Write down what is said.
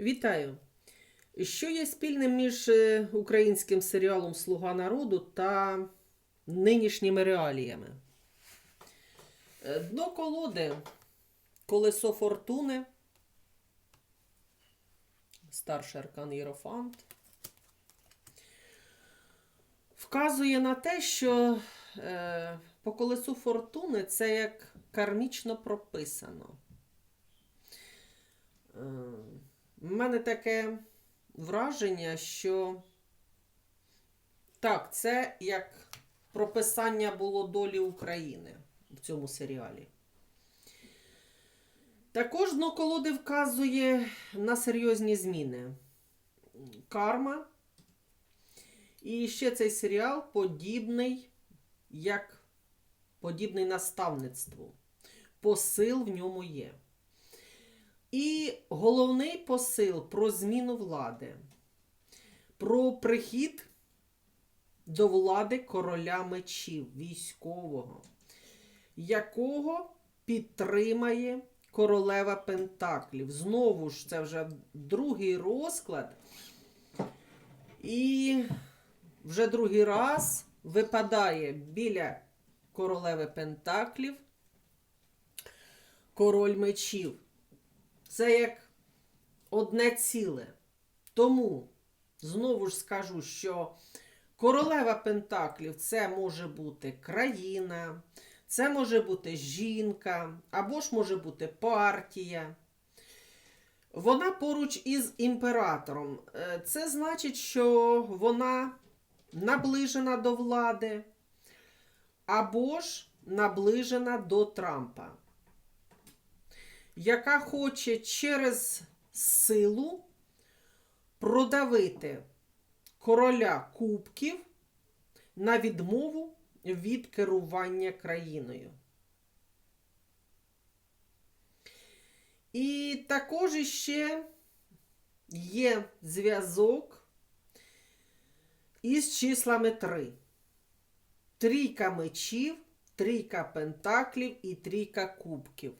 Вітаю! Що є спільним між е, українським серіалом Слуга народу та нинішніми реаліями? Е, Дно колоди Колесо Фортуни, старший аркан Єрофант, вказує на те, що е, по колесу фортуни це як кармічно прописано. У мене таке враження, що так, це як прописання було долі України в цьому серіалі. Також дно колоди вказує на серйозні зміни. Карма. І ще цей серіал подібний, як подібний наставництву. Посил в ньому є. І головний посил про зміну влади, про прихід до влади короля мечів, військового, якого підтримає королева Пентаклів. Знову ж, це вже другий розклад. І вже другий раз випадає біля королеви Пентаклів король мечів. Це як одне ціле. Тому знову ж скажу, що королева Пентаклів це може бути країна, це може бути жінка, або ж може бути партія. Вона поруч із імператором. Е, Це значить, що вона наближена до влади, або ж наближена до Трампа яка хоче через силу продавити короля кубків на відмову від керування країною. І також іще є зв'язок із числами 3. Трійка мечів, трійка пентаклів і трійка кубків.